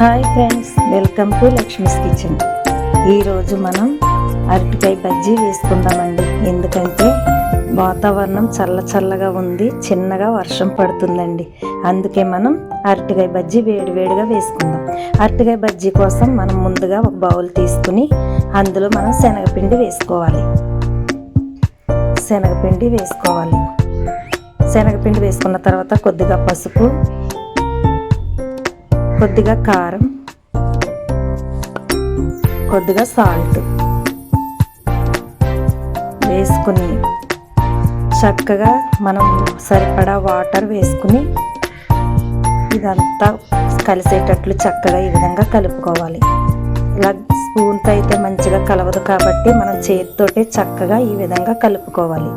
Hi friends welcome to Lakshmi's kitchen. ఈరోజు మనం అరటికాయ బజ్జీ వేసుకుందామండి. ఎందుకంటే వాతావరణం చల్ల చల్లగా ఉంది చిన్నగా వర్షం పడుతుందండి. అందుకే మనం అరటికాయ బజ్జీ వేడి వేడిగా వేసుకుందాం. అరటికాయ బజ్జీ కోసం మనం ముందుగా ఒక బౌల్ తీసుకుని అందులో మనం శనగపిండి వేసుకోవాలి. శనగపిండి వేసుకోవాలి. శనగపిండి వేసుకున్న తర్వాత కొద్దిగా పసుపు కొద్దిగా కారం కొద్దిగా సాల్ట్ వేసుకుని చక్కగా మనం సరిపడా వాటర్ వేసుకుని ఇదంతా కలిసేటట్లు చక్కగా ఈ విధంగా కలుపుకోవాలి. ఇలా స్పూన్తో అయితే మంచిగా కలవదు కాబట్టి మనం చేతితోటే చక్కగా ఈ విధంగా కలుపుకోవాలి.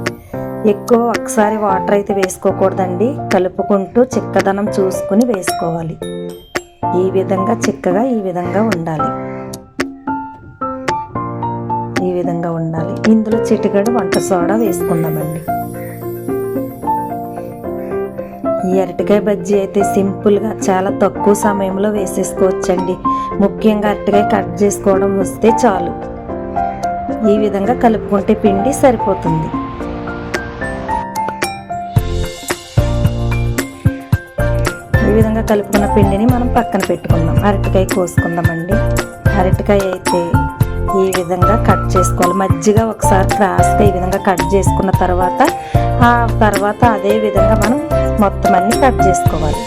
ఎక్కువ ఒకసారి వాటర్ అయితే వేసుకోకూడదండి. కలుపుకుంటూ చిక్కదనం చూసుకుని వేసుకోవాలి. ఈ విధంగా చిక్కగా ఈ విధంగా ఉండాలి. ఈ విధంగా ఉండాలి. ఇందులో చిటికెడు వంట సోడా వేసుకుందామండి. ఈ అరటికాయ బజ్జీ అయితే సింపుల్గా చాలా తక్కువ సమయంలో వేసేసుకోవచ్చండి. ముఖ్యంగా అరటికాయ కట్ చేసుకోవడం వస్తే చాలు. ఈ విధంగా కలుపుకుంటే పిండి సరిపోతుంది. విధంగా కలుపుకున్న పిండిని మనం పక్కన పెట్టుకుందాం. అరటికాయ కోసుకుందామండి. అరటికాయ అయితే ఈ విధంగా కట్ చేసుకోవాలి. మజ్జిగా ఒకసారి క్రాస్గా ఈ విధంగా కట్ చేసుకున్న తర్వాత ఆ తర్వాత అదే విధంగా మనం మొత్తం అన్ని కట్ చేసుకోవాలి.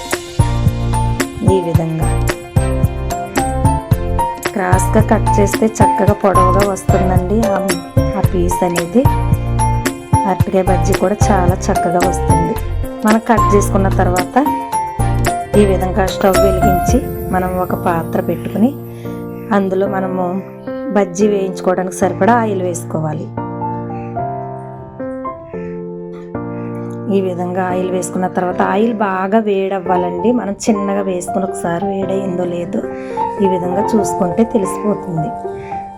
ఈ విధంగా. క్రాస్గా కట్ చేస్తే చక్కగా పొడవుగా వస్తుందండి. ఆ పీస్ అనేది. అరటికాయ బజ్జీ కూడా చాలా చక్కగా వస్తుంది. మనం కట్ చేసుకున్న తర్వాత ఈ విధంగా స్టవ్ వెలిగించి మనం ఒక పాత్ర పెట్టుకుని అందులో మనము బజ్జీ వేయించుకోవడానికి సరిపడా ఆయిల్ వేసుకోవాలి. ఈ విధంగా ఆయిల్ వేసుకున్న తర్వాత ఆయిల్ బాగా వేడవ్వాలండి. మనం చిన్నగా వేసుకుని ఒకసారి వేడైందో లేదో ఈ విధంగా చూసుకుంటే తెలిసిపోతుంది.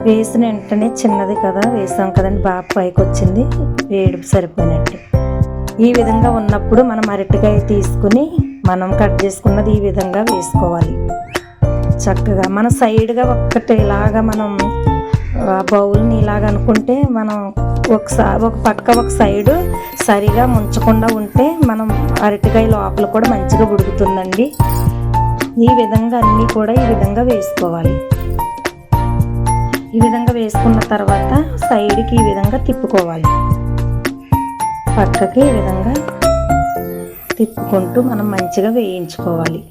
వేసిన వెంటనే చిన్నది కదా వేసాం కదండి బాగా పైకి వచ్చింది వేడి సరిపోయినట్టు. ఈ విధంగా ఉన్నప్పుడు మనం అరటికాయ తీసుకుని మనం కట్ చేసుకున్నది ఈ విధంగా వేసుకోవాలి. చక్కగా మన సైడ్గా ఒక్కటి ఇలాగా మనం బౌల్ని ఇలాగ అనుకుంటే మనం ఒకసారి ఒక పక్క ఒక సైడు సరిగా ముంచకుండా ఉంటే మనం అరటికాయ లోపల కూడా మంచిగా ఉడుకుతుందండి. ఈ విధంగా అన్నీ కూడా ఈ విధంగా వేసుకోవాలి. ఈ విధంగా వేసుకున్న తర్వాత సైడ్కి ఈ విధంగా తిప్పుకోవాలి. పక్కకి ఈ విధంగా తిప్పుకుంటూ మనం మంచిగా వేయించుకోవాలి.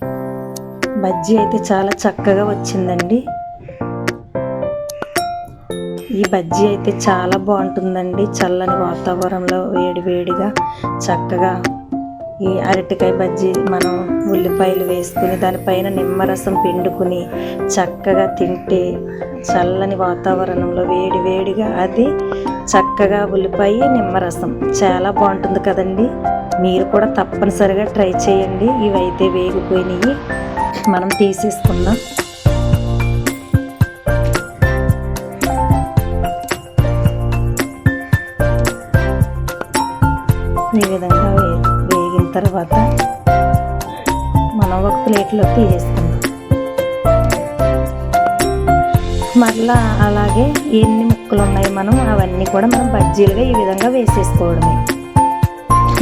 బజ్జీ అయితే చాలా చక్కగా వచ్చిందండి. ఈ బజ్జీ అయితే చాలా బాగుంటుందండి. చల్లని వాతావరణంలో వేడి వేడిగా చక్కగా ఈ అరటికాయ బజ్జీ మనం ఉల్లిపాయలు వేసుకుని దానిపైన నిమ్మరసం పిండుకుని చక్కగా తింటే చల్లని వాతావరణంలో వేడి వేడిగా అది చక్కగా ఉల్లిపాయ నిమ్మరసం. చాలా బాగుంటుంది కదండీ. మీరు కూడా తప్పనిసరిగా ట్రై చేయండి. ఇవైతే వేగిపోయినాయి. మనం తీసేసుకుందాం. ఈ విధంగా వేగిన తర్వాత మనం ఒక ప్లేట్లో తీసేసుకుందాం. మరలా అలాగే ఎన్ని ముక్కలు ఉన్నాయి మనం అవన్నీ కూడా మనం బజ్జీలుగా ఈ విధంగా వేసేసుకోవడమే.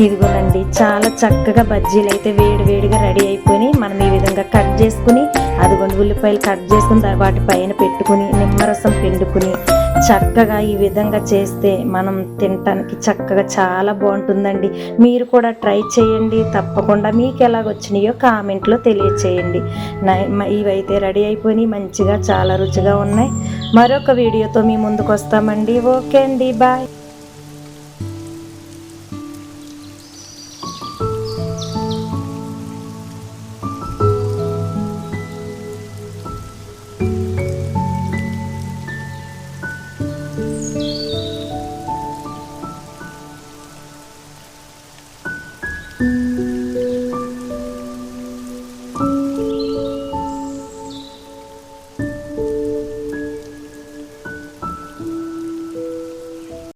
ఇదిగోనండి చాలా చక్కగా బజ్జీలు అయితే వేడి వేడిగా రెడీ అయిపోయి మనం ఈ విధంగా కట్ చేసుకుని అదిగోండి ఉల్లిపాయలు కట్ చేసుకుని వాటి పైన పెట్టుకుని నిమ్మరసం పిండుకుని చక్కగా ఈ విధంగా చేస్తే మనం తినటానికి చక్కగా చాలా బాగుంటుందండి. మీరు కూడా ట్రై చేయండి. తప్పకుండా మీకు ఎలాగొచ్చినాయో కామెంట్లో తెలియచేయండి. ఇవైతే రెడీ అయిపోయి మంచిగా చాలా రుచిగా ఉన్నాయి. మరొక వీడియోతో మీ ముందుకు వస్తామండి. ఓకే అండి. బాయ్.